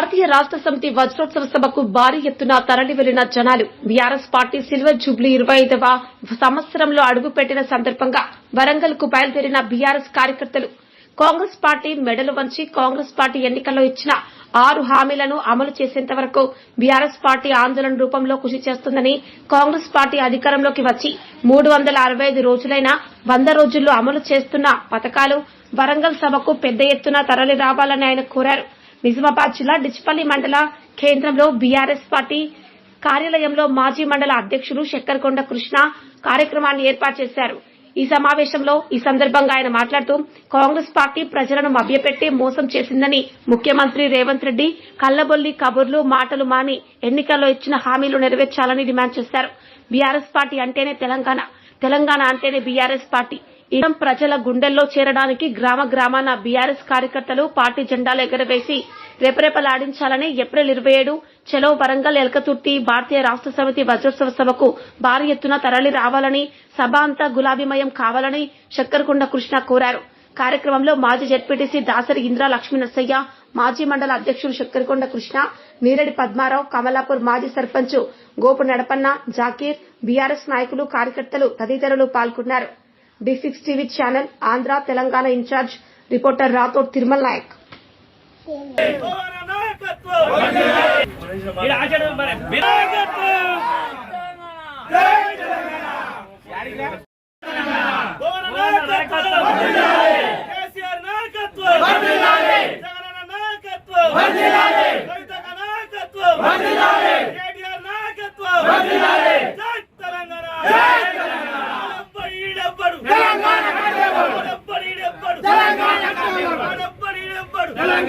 భారతీయ రాష్ట్ర సమితి వజ్రోత్సవ సభకు భారీ ఎత్తున తరలి వెళ్ళిన జనాలు బీఆర్ఎస్ పార్టీ సిల్వర్ జూబ్లీ ఇరవై ఐదవ సంవత్సరంలో అడుగుపెట్టిన సందర్భంగా వరంగల్కు బయలుదేరిన బీఆర్ఎస్ కార్యకర్తలు కాంగ్రెస్ పార్టీ మెడలు వంచి కాంగ్రెస్ పార్టీ ఎన్నికల్లో ఇచ్చిన ఆరు హామీలను అమలు చేసేంత వరకు బీఆర్ఎస్ పార్టీ ఆందోళన రూపంలో కృషి చేస్తుందని కాంగ్రెస్ పార్టీ అధికారంలోకి వచ్చి మూడు వందల అరవై ఐదు రోజులైన వంద రోజుల్లో అమలు చేస్తున్న పథకాలు వరంగల్ సభకు పెద్ద ఎత్తున తరలి రావాలని ఆయన కోరారు. నిజామాబాద్ జిల్లా డిచ్పల్లి మండల కేంద్రంలో బీఆర్ఎస్ పార్టీ కార్యాలయంలో మాజీ మండల అధ్యక్షులు శక్కరకొండ కృష్ణ కార్యక్రమాన్ని ఏర్పాటు చేశారు. ఈ సమావేశంలో ఈ సందర్భంగా ఆయన మాట్లాడుతూ కాంగ్రెస్ పార్టీ ప్రజలను మభ్యపెట్టి మోసం చేసిందని ముఖ్యమంత్రి రేవంత్ రెడ్డి కల్లబొల్లి కబుర్లు మాటలు మాని ఎన్నికల్లో ఇచ్చిన హామీలు నెరవేర్చాలని డిమాండ్ చేశారు. బీఆర్ఎస్ పార్టీ అంటేనే తెలంగాణ తెలంగాణ అంటేనే బీఆర్ఎస్ పార్టీ. ఇదం ప్రజల గుండెల్లో చేరడానికి గ్రామ గ్రామాన బీఆర్ఎస్ కార్యకర్తలు పార్టీ జెండాలు ఎగరవేసి రెపరెపలాడించాలని ఏప్రిల్ ఇరవై ఏడు చెలో వరంగల్ ఎలకతుర్తి భారతీయ రాష్ట్ర సమితి వజ్రోత్సవ సభకు భారీ ఎత్తున తరలి రావాలని సభ అంతా గులాబీమయం కావాలని శక్కరకొండ కృష్ణ కోరారు. కార్యక్రమంలో మాజీ జెడ్పీటీసీ దాసరి ఇంద్ర లక్ష్మీ నర్సయ్య మాజీ మండల అధ్యక్షులు శక్కరకొండ కృష్ణ నీరడి పద్మారావు కమలాపూర్ మాజీ సర్పంచ్ గోపు నడపన్న జాకీర్ బీఆర్ఎస్ నాయకులు కార్యకర్తలు తదితరులు పాల్గొన్నారు. D six TV channel Andhra Telangana in charge reporter Rathod Tirumala Naik. పవన నాయకత్వం ఈడ ఆచరణ మరి నాయకత్వం జై తెలంగాణ పవన నాయకత్వం కేసీఆర్ నాయకత్వం జగనన్న నాయకత్వం కవితక నాయకత్వం కేటీఆర్ నాయకత్వం జై తెలంగాణ డబ్బడి ఈడబ్బడు డబ్బడి ఈడబ్బడు డబ్బడి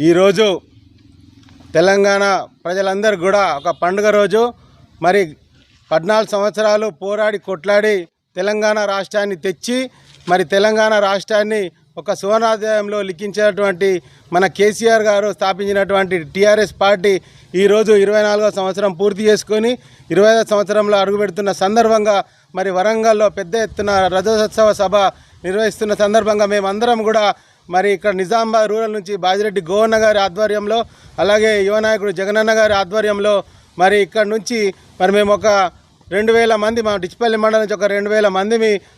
ఈరోజు తెలంగాణ ప్రజలందరూ కూడా ఒక పండుగ రోజు. మరి పద్నాలుగు సంవత్సరాలు పోరాడి కొట్లాడి తెలంగాణ రాష్ట్రాన్ని తెచ్చి మరి తెలంగాణ రాష్ట్రాన్ని ఒక సువర్ణాధ్యాయంలో లిఖించినటువంటి మన కేసీఆర్ గారు స్థాపించినటువంటి టీఆర్ఎస్ పార్టీ ఈరోజు ఇరవై నాలుగో సంవత్సరం పూర్తి చేసుకొని ఇరవై ఐదో సంవత్సరంలో అడుగుపెడుతున్న సందర్భంగా మరి వరంగల్లో పెద్ద ఎత్తున రథోత్సవ సభ నిర్వహిస్తున్న సందర్భంగా మేమందరం కూడా మరి ఇక్కడ నిజామాబాద్ రూరల్ నుంచి బాజిరెడ్డి గోవన్న గారి ఆధ్వర్యంలో అలాగే యువ నాయకుడు జగనన్న గారి ఆధ్వర్యంలో మరి ఇక్కడ నుంచి మరి మేము ఒక రెండు వేల మంది మా డిచ్పల్లి మండలం నుంచి ఒక రెండు వేల మంది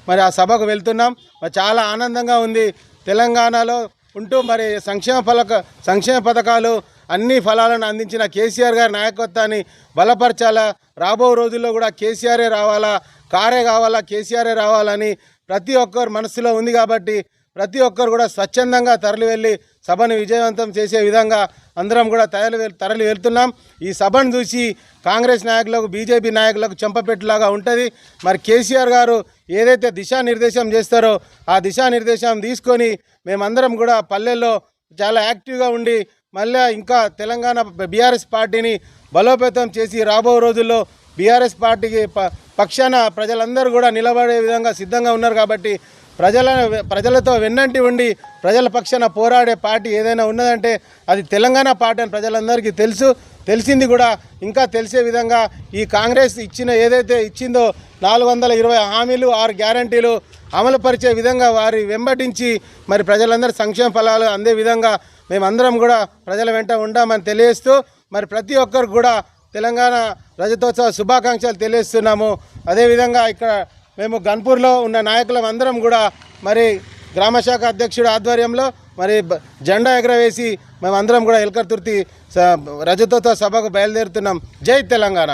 మరి ఆ సభకు వెళ్తున్నాం. మరి చాలా ఆనందంగా ఉంది. తెలంగాణలో ఉంటూ మరి సంక్షేమ ఫలక సంక్షేమ పథకాలు అన్ని ఫలాలను అందించిన కేసీఆర్ గారి నాయకత్వాన్ని బలపరచాలా. రాబో రోజుల్లో కూడా కేసీఆరే రావాలా? కారే కావాలా? కేసీఆరే రావాలని ప్రతి ఒక్కరు మనసులో ఉంది కాబట్టి ప్రతి ఒక్కరు కూడా స్వచ్ఛందంగా తరలి వెళ్ళి సభను విజయవంతం చేసే విధంగా అందరం కూడా తరలి తరలి వెళ్తున్నాం. ఈ సభను చూసి కాంగ్రెస్ నాయకులకు బీజేపీ నాయకులకు చెంపపెట్టులాగా ఉంటుంది. మరి కేసీఆర్ గారు ఏదైతే దిశానిర్దేశం చేస్తారో ఆ దిశానిర్దేశం తీసుకొని మేమందరం కూడా పల్లెల్లో చాలా యాక్టివ్గా ఉండి మళ్ళీ ఇంకా తెలంగాణ బీఆర్ఎస్ పార్టీని బలోపేతం చేసి రాబో రోజుల్లో బీఆర్ఎస్ పార్టీకి ప పక్షాన ప్రజలందరూ కూడా నిలబడే విధంగా సిద్ధంగా ఉన్నారు కాబట్టి ప్రజల ప్రజలతో వెన్నంటి ఉండి ప్రజల పక్షాన పోరాడే పార్టీ ఏదైనా ఉన్నదంటే అది తెలంగాణ పార్టీ అని ప్రజలందరికీ తెలుసు. తెలిసింది కూడా ఇంకా తెలిసే విధంగా ఈ కాంగ్రెస్ ఇచ్చిన ఏదైతే ఇచ్చిందో నాలుగు వందల ఇరవై హామీలు ఆరు గ్యారంటీలు అమలుపరిచే విధంగా వారి వెంబడించి మరి ప్రజలందరూ సంక్షేమ ఫలాలు అందే విధంగా మేమందరం కూడా ప్రజల వెంట ఉంటామని తెలియజేస్తూ మరి ప్రతి ఒక్కరు కూడా తెలంగాణ రజతోత్సవ శుభాకాంక్షలు తెలియజేస్తున్నాము. అదేవిధంగా ఇక్కడ మేము గన్పూర్లో ఉన్న నాయకులం అందరం కూడా మరి గ్రామశాఖ అధ్యక్షుడు ఆధ్వర్యంలో మరి జెండా ఎగరవేసి మేమందరం కూడా ఎల్కర్తుర్తి స- రజతోత్సవ సభకు బయలుదేరుతున్నాం. జై తెలంగాణ.